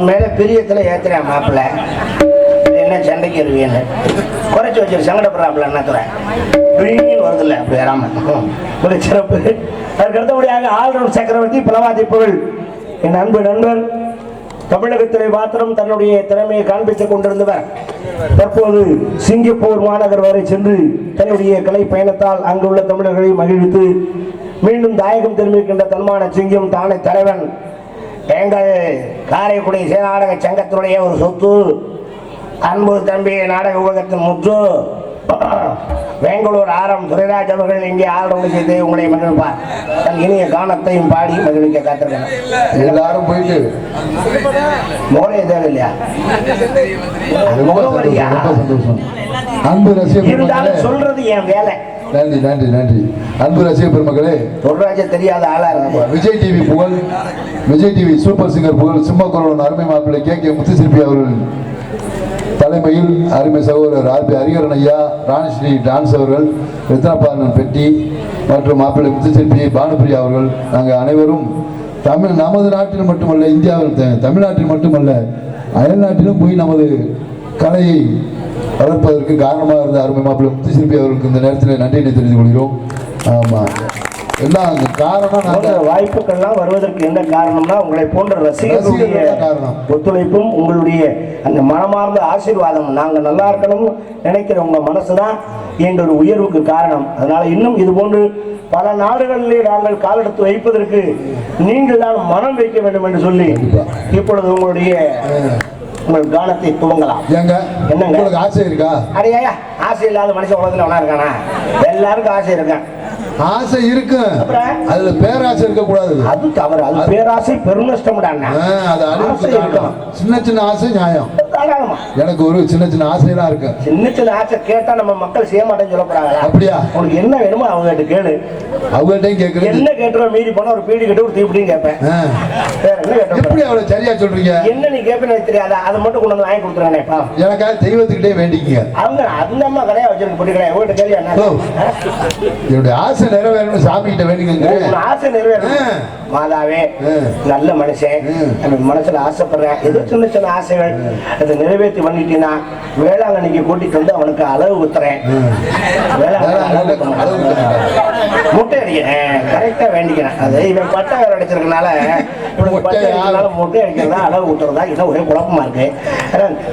அவன் மேல பிரியத்துல ஏத்துறேன் மாப்பிள்ள. என்ன சண்டைக்கு வருவீன்னு. குறைச்சி வச்சிரு சங்கடப்படுறாப்புல என்னத்துறேன் பிழின்னு வருதுல்ல அப்படி வராம. ஒரு சிறப்பு. அதற்கு அடுத்தபடியாக ஆளுநர் சக்கரவர்த்தி பலவாதி புகழ். என் அன்பு நண்பர் தமிழகத்திலே மாத்திரம் தன்னுடைய திறமையை காண்பித்துக் கொண்டிருந்தவர். தற்போது சிங்கப்பூர் மாநகர் வரை சென்று தன்னுடைய கலை பயணத்தால் அங்குள்ள தமிழர்களை மகிழ்வித்து மீண்டும் தாயகம் திரும்பியிருக்கின்ற தன்மான சிங்கம் தானே தலைவன். எங்கள் காரைக்குடி சேநாடக சங்கத்தினுடைய ஒரு சொத்து அன்பு தம்பி நாடக உலகத்தின் முற்று பெங்களூர் ஆரம் துரைராஜ் அவர்கள் இங்கே ஆளுநர் செய்து உங்களை மகிழ்ப்பார் தன் இனிய கானத்தையும் பாடி மகிழ்விக்க காத்திருக்கணும் எல்லாரும் போயிட்டு. மோனே தேவையில்லையா? ரசிக இருந்தாலும் சொல்றது என் வேலை. நன்றி நன்றி நன்றி. அன்பு ரசிக பெருமக்களே சொல்றாஜ தெரியாத ஆளா இருக்கு விஜய் டிவி புகழ் விஜய் டிவி சூப்பர் சிங்கர் புகழ் சிம்மக்குரவன் அருமை மாப்பிள்ளை கே. கே. முத்துசிற்பி அவர்கள். தலைமையில் அருமை சகோதரர் ஆர்பி ஹரிகரன் ஐயா ராணிஸ்ரீ டான்ஸ் அவர்கள் ரத்னபாலன் பெட்டி மற்றும் மாப்பிள்ளை முத்துசிற்பி பானுபிரியா அவர்கள். நாங்கள் அனைவரும் தமிழ் நமது நாட்டில் மட்டுமல்ல இந்தியாவில் தமிழ்நாட்டில் மட்டுமல்ல அயல்நாட்டிலும் போய் நமது கலையை வளர்ப்பதற்கு காரணமாக இருந்த அருமை மாப்பிள்ளை முத்துசிற்பி அவர்களுக்கு இந்த நேரத்தில் நன்றியை தெரிவித்துக் கொள்கிறோம். ஆமாம் எல்லாம் காரணம் போன்ற நாங்கள் வாய்ப்புகள்லாம் வருவதற்கு என்ன காரணம்னா உங்களை போன்ற ரசிகர்களுடைய தான். ஒத்துழைப்பும் உங்களுடைய அந்த மனமார்ந்த ஆசீர்வாதம் நாங்க நல்லா இருக்கணும் நினைக்கிற உங்க மனசுதான் எங்கள் உயர்வுக்கு காரணம். அதனால இன்னும் இது போன்று பல நாடுகளிலே நாங்கள் காலெடுத்து வைப்பதற்கு நீங்கள் தான் மனம் வைக்க வேண்டும் என்று சொல்லி. இப்பொழுது உங்களுடைய உங்கள் கானத்தை துவங்கலாம். ஏங்க என்னங்க? உங்களுக்கு ஆசை இருக்கா? அடையா ஆசை இல்லாத மனுஷன் உலகத்துல வேணா இருக்கானா? எல்லாருக்கும் ஆசை இருக்கேன் ஆசை இருக்கு? அதுல பேராசை இருக்க கூடாது. அது தவறு. அது பேராசை பெருநஷ்டம்டாண்ணா அது. சின்ன சின்ன ஆசை நியாயம். எனக்கு ஒரு சின்ன சின்ன ஆசையெல்லாம் இருக்கு. சின்ன சின்ன ஆசை கேட்டா நம்ம மக்கள் செய்ய மாட்டேன்னு சொல்லப்படாங்களா அப்படியா? உனக்கு என்ன வேணுமோ அவங்க கிட்ட கேளு. அவங்ககிட்டயும் கேட்கறது என்ன கேட்டுறோம் மீறி போனா ஒரு பீடி கட்டு ஒரு தீப்பிடியும் கேட்பேன். வேற என்ன கேட்டோம் எப்படி அவ்வளவு சரியா சொல்றீங்க? என்ன நீ கேட்பேன்னு தெரியாதா? அதை மட்டும் கொண்டு வந்து வாங்கி கொடுத்துருங்கப்பா எனக்காக தெய்வத்துக்கிட்டே வேண்டிக்கங்க. அவங்க அந்த அம்மா கடையா வச்சிருக்க பொடி கடையா உங்ககிட்ட கேள்வி. என்னுடைய ஆசை நிறைவேறணும் சாமி கிட்ட வேண்டிக்கங்க ஆசை நிறைவேறும் ஆ. மாதாவே. நல்ல மனுஷன். மனசுல ஆசைப்படுறேன். ஏதோ சின்ன சின்ன ஆசைகள் அதை நிறைவேற்றி பண்ணிட்டீங்கன்னா வேளாங்கண்ணிக்கு கூட்டிட்டு வந்து அவனுக்கு அளவு ஊத்துறேன். வேளாங்கண்ணி முட்டை அடிக்கிறேன் கரெக்டா வேண்டிக்கிறேன். அது இவன் பட்டா வேற அடிச்சிருக்கனால இவனுக்கு பட்டை முட்டை அடிக்கிறதுனால முட்டை அடிக்கிறதா அளவு ஊத்துறதா? இன்னும் ஒரே குழப்பமா இருக்கு.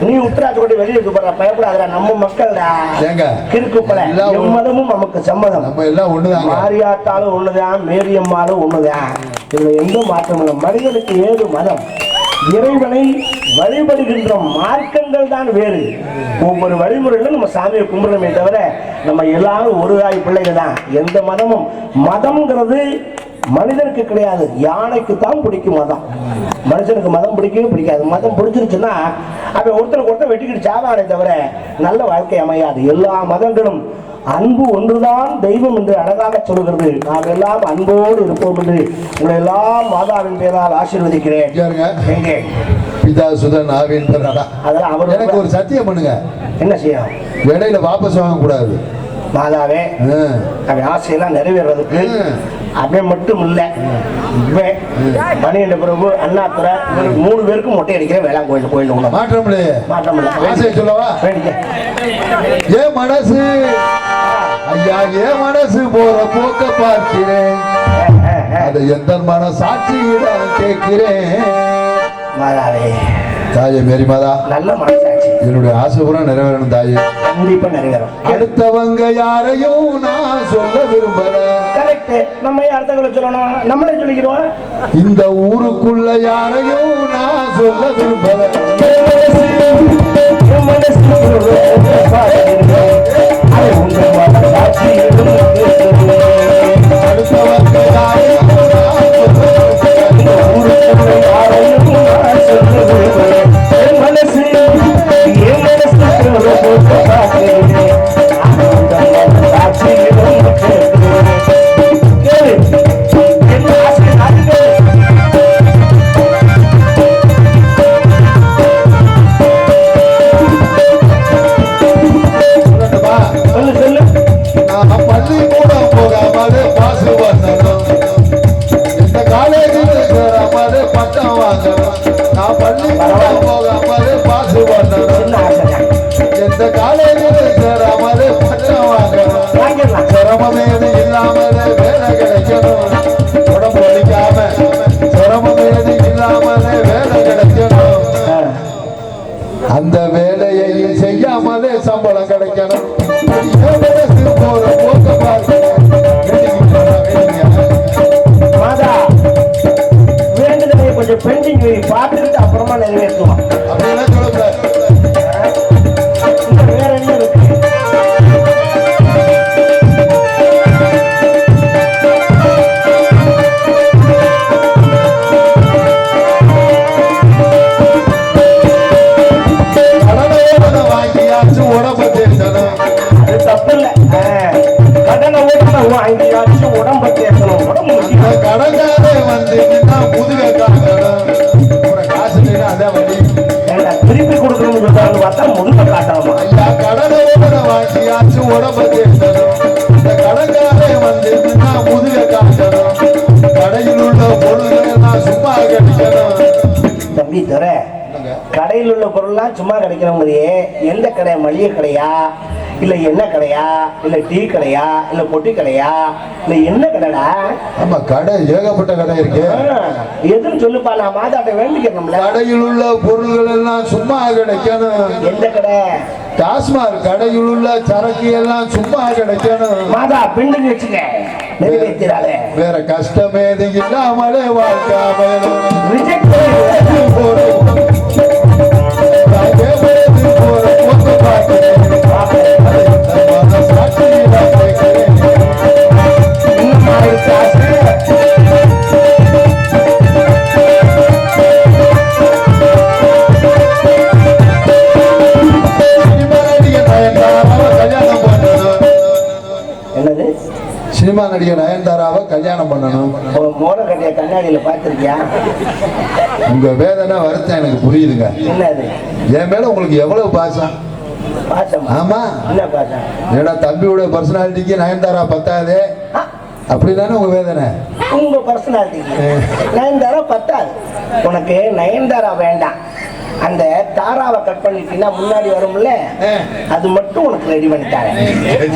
நீ உத்தராட்சி கொண்டு வெளியே போற பயப்படாதடா நம்ம மக்கள்டா? கிறுக்குப்பல எம்மதமும் நமக்கு சம்மதம். நம்ம எல்லாம் ஒண்ணுதாங்க. மாரியாத்தாலும் ஒண்ணுதான் மேரியம்மாலும் ஒண்ணுதான். இதுல எந்த மாற்றம் இல்லை. மனிதனுக்கு ஏது மதம்? இறைவனை வழிபடுகின்ற மார்க்கங்கள் தான் வேறு. ஒவ்வொரு வழிமுறையிலும் நம்ம சாமியை கும்பிடணுமே தவிர நம்ம எல்லாரும் ஒரு ஆய் பிள்ளைகள் தான். எந்த மதமும் மதம்ங்கிறது மனிதனுக்கு கிடையாது. யானைக்கு தான் பிடிக்கும் மதம். மனுஷனுக்கு மதம் பிடிக்கவே பிடிக்காது. மதம் பிடிச்சிருச்சுன்னா அவன் ஒருத்தருக்கு ஒருத்தர் வெட்டிக்கிட்டு சாவானே தவிர நல்ல வாழ்க்கை அமையாது. எல்லா மதங்களும் அன்பு ஒன்றுதான் தெய்வம் என்று அழகாக சொல்கிறது நாம் எல்லாம் அன்போடு இருப்போம் என்று உங்களை எல்லாம் மாதாவின் பேரால் ஆசீர்வதிக்கிறேன். எங்கே? பிதா சுதன் ஆவின் பெறாடா அதெல்லாம் அவர் எனக்கு ஒரு சத்தியம் பண்ணுங்க. என்ன செய்யும் இடையில வாபஸ் வாங்க கூடாது மாதாவே அவன் ஆசையெல்லாம் நிறைவேறதுக்கு. அவன் மட்டும் இல்ல. மணிகண்ட பிரபு அண்ணாத்துறை மூணு பேருக்கும் மொட்டை அடிக்கிறேன் வேளாண் கோயில் கோயில் மாற்றம் மாற்றம் சொல்லவா? ஏ மனசு? ஐயா ஏ மனசு போற போக்க பார்க்கிறேன். அதை எந்த மன சாட்சியிடம் கேட்கிறேன் தாயே மேரி மாதா. நல்ல மனசாட்சி. என்னுடைய ஆசை பூரா நிறைவேறணும் தாயே. கண்டிப்பா நிறைவேறும். அடுத்தவங்க யாரையும் நான் சொல்ல விரும்பல. கரெக்ட் நம்ம அடுத்தவங்களை சொல்லணும்? நம்மளே சொல்லிக்கிறோம். இந்த ஊருக்குள்ள யாரையும் நான் சொல்ல விரும்பல. அந்த வேலையை செய்யாமலே சம்பளம் கிடைக்கணும் போற போக்க. மாதா வேண்டுதலை கொஞ்சம் பெண்டிங் பார்த்துட்டு அப்புறமா நிறைவேற்றுவோம் அப்படியெல்லாம் சொல்லக்கூடாது. உள்ள பொருள்லாம் சும்மா கிடைக்கிறவங்களையே எந்த கடை மளிகை கடையா? இல்ல எண்ணெய் கடையா? இல்ல டீ கடையா? இல்ல பொட்டி கடையா? இல்ல என்ன கடைடா? ஆமா கடை ஏகப்பட்ட கடை இருக்கு. எதுன்னு சொல்லுப்பா நான் மாதாட்ட வேண்டிக்கிறோம்ல கடையில் உள்ள பொருள்கள் எல்லாம் சும்மா கிடைக்கணும் எந்த கடை? டாஸ்மாக் கடையில் உள்ள சரக்கு எல்லாம் சும்மா கிடைக்கணும் மாதா பிண்டுக்கு வச்சுக்க. நிறைவேற்றாலே வேற கஷ்டம் இல்லாமலே வாழ்க்கை போற சினிமா நடிகர் நயன்தாராவை கல்யாணம் பண்ணணும் என்னது? சினிமா நடிகர் நயன்தாராவை கல்யாணம் பண்ணணும். உன் மோர கட்டிய கண்ணாடியில பார்த்திருக்கியா? உங்க வேதனை வருத்தம் எனக்கு புரியுதுங்க. என் மேல உங்களுக்கு எவ்வளவு பாசமா? ஆமா. ஏன்னா தம்பியோட பர்சனாலிட்டிக்கு நயன்தாரா பத்தாது. அப்படிதானே உங்க வேதனை? உங்க பர்சனாலிட்டிக்கு நயன்தாரா பத்தாது. உனக்கு நயன்தாரா வேண்டாம். அந்த தாராவை கட் பண்ணிட்டீங்கன்னா முன்னாடி வரும்ல? அது மட்டும் உனக்கு ரெடி பண்ணிட்டாங்க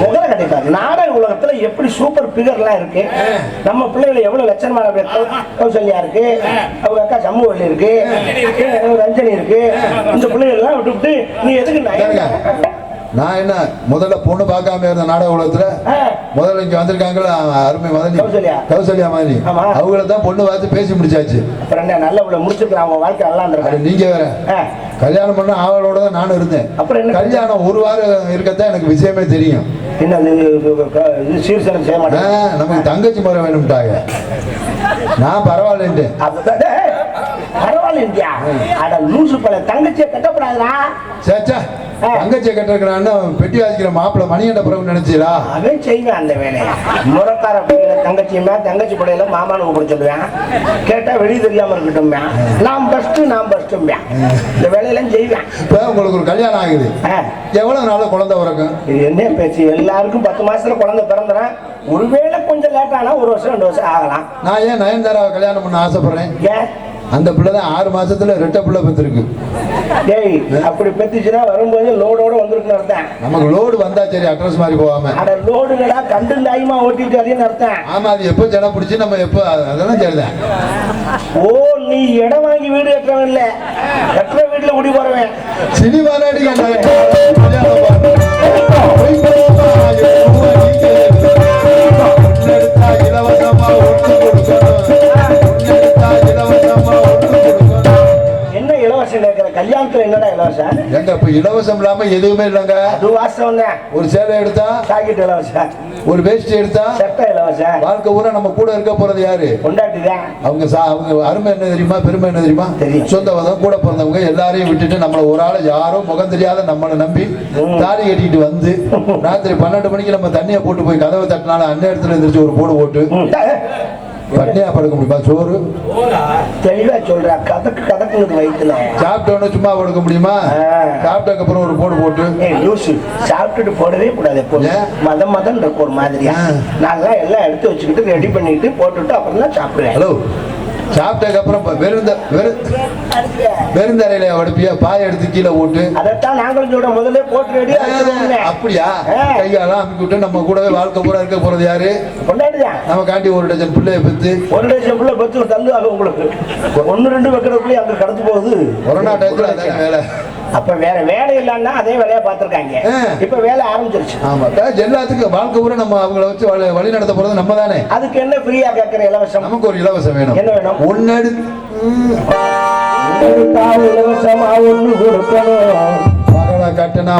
முதல்ல கட்டிட்டாரு நாடக உலகத்துல எப்படி சூப்பர் பிகர்லாம் இருக்கு? நம்ம பிள்ளைகள் எவ்வளவு லட்சணமான கௌசல்யா இருக்கு அவங்க அக்கா சமூகவல்லி இருக்கு ரஞ்சனி இருக்கு. இந்த பிள்ளைகள் எல்லாம் விட்டு விட்டு நீ எதுக்கு நான் என்ன முதல்ல பொண்ணு பார்க்காம இருந்த நாடக உலகத்துல முதல்ல இங்க வந்திருக்காங்களா அருமை மதனி. கௌசல்யா. மதனி. அவங்கள தான் பொண்ணு பார்த்து பேசி முடிச்சாச்சு. நல்ல உள்ள முடிச்சிருக்கிறான் அவங்க வாழ்க்கை நல்லா நீங்க வேற. கல்யாணம் பண்ண ஆவலோட தான் நானும் இருந்தேன். அப்புறம்? கல்யாணம் ஒரு வாரம் இருக்கத்தான் எனக்கு விஷயமே தெரியும். நமக்கு தங்கச்சி முறை வேணும்ட்டாங்க. நான் பரவாயில்லன்ட்டு பரவாயில்ல இந்தியா. அட லூசு பல தங்கச்சியை கட்டப்படாதுடா சேச்சா. தங்கச்சியை கட்டிருக்கிறான்னு பெட்டி வாசிக்கிற மாப்பிள்ள மணிகண்ட பிறகு நினைச்சீங்களா அவன் செய்வேன் அந்த வேலையை. முறக்கார பிள்ளைகளை தங்கச்சியுமே தங்கச்சி பிள்ளையில மாமானு கூப்பிட சொல்லுவேன். கேட்டா வெளியே தெரியாம இருக்கட்டும் நான் பஸ்ட் நான் பஸ்ட்டும் இந்த வேலையெல்லாம் செய்வேன். இப்ப உங்களுக்கு ஒரு கல்யாணம் ஆகுது. எவ்வளவு நாள குழந்தை பிறக்கும்? இது என்ன பேச்சு? எல்லாருக்கும் பத்து மாசத்துல குழந்தை பிறந்துறேன் ஒருவேளை கொஞ்சம் லேட் ஆனா ஒரு வருஷம் ரெண்டு வருஷம் ஆகலாம். நான் ஏன் நயன்தாராவை கல்யாணம் பண்ண ஆசைப்படுறேன்? ஏன்? அந்த பிள்ளை தான் ஆறு மாசத்துல ரெட்டை பிள்ளை பெற்றிருக்கு. டேய் அப்படி பெத்துச்சுன்னா வரும்போது லோடோட வந்திருக்குன்னு அர்த்தம். நமக்கு லோடு வந்தா சரி அட்ரஸ் மாதிரி போகாம. அட லோடுகளா கண்டு தாயமா ஓட்டிட்டு அதையும் அர்த்தம். ஆமா அது எப்போ ஜனம் பிடிச்சி நம்ம எப்போ அதெல்லாம் சரிதான். ஓ நீ இடம் வாங்கி வீடு கட்டுறவன் இல்ல. கட்டுற வீட்டுல குடி போறவன். சினிமா நடிகர் இலவசம் கேட்கிற கல்யாணத்துல என்னடா இலவசம் எங்க இப்ப இலவசம் இல்லாம எதுவுமே இல்லைங்க. அது வாசம் தான் ஒரு சேலை எடுத்தா? சாக்கெட் இலவசம் ஒரு வேஷ்டி எடுத்தா? சட்டை இலவசம் வாழ்க்கை பூரா நம்ம கூட இருக்க போறது யாரு? கொண்டாட்டி தான் அவங்க அவங்க அருமை என்ன தெரியுமா? பெருமை என்ன தெரியுமா. சொந்த கூட பிறந்தவங்க எல்லாரையும் விட்டுட்டு நம்மள ஒரு ஆளை யாரும் முகம் தெரியாத நம்மளை நம்பி தாலி கட்டிட்டு வந்து ராத்திரி பன்னெண்டு மணிக்கு நம்ம தண்ணியை போட்டு போய் கதவை தட்டினாலும் அந்நேரத்துல எந்திரிச்சு ஒரு போடு போட்டு பட்னியா படுக்க முடியுமா? சோறு? தெளிவா சொல்ற. கதக்கு கதக்குங்குது வயிற்றுல சாப்பிட்டோன்னு சும்மா படுக்க முடியுமா. சாப்பிட்டதுக்கு அப்புறம் ஒரு போடு போட்டு. லூசு. சாப்பிட்டுட்டு போடவே கூடாது எப்போதும். ஏன்? மதம் மதம் இருக்கும் ஒரு மாதிரியா. நல்லா எல்லாம் எடுத்து வச்சுக்கிட்டு ரெடி பண்ணிட்டு போட்டுட்டு அப்புறம் தான் சாப்பிடுவேன். ஹலோ சாப்பிட்டதுக்கு அப்புறம் ப- வெறும் இந்த- வெறும் வெறுந்தரையில வடுப்பியா பாய எடுத்து கீழே போட்டு. அதைத்தான் நாங்களும் சொல்றோம். முதல்ல போட்டு. அப்படியா. கையாலாம் அமுக்கி விட்டு நம்ம கூடவே வாழ்க்கை பூரா இருக்க போறது யாரு? நம்ம காண்டி ஒரு டஜன் பிள்ளைய பெத்து. ஒரு லட்சம் பிள்ளை பத்து தந்துவாங்க உங்களுக்கு. ஒன்னு ரெண்டு வைக்கிறதுக்குள்ளே அங்க கடந்து போகுது கொரோனா டயத்துல அதான வேலை? அப்ப வேற வேலை இல்லைன்னா அதே வேலையா பார்த்திருக்காங்க. இப்ப வேலை ஆரம்பிச்சிருச்சு. ஆமா. எல்லாத்துக்கும் வாழ்க்கை பூரா நம்ம அவங்கள வச்சு வழி- நடத்த போறது நம்ம தானே அதுக்கு என்ன ஃப்ரீயா கேட்கிற இலவசம்? நமக்கு ஒரு இலவசம் வேணும். என்ன வேணும்? ஒன்னு எடுத்தா இலவசமா ஒண்ணு கொடுக்கணும். கட்டுனா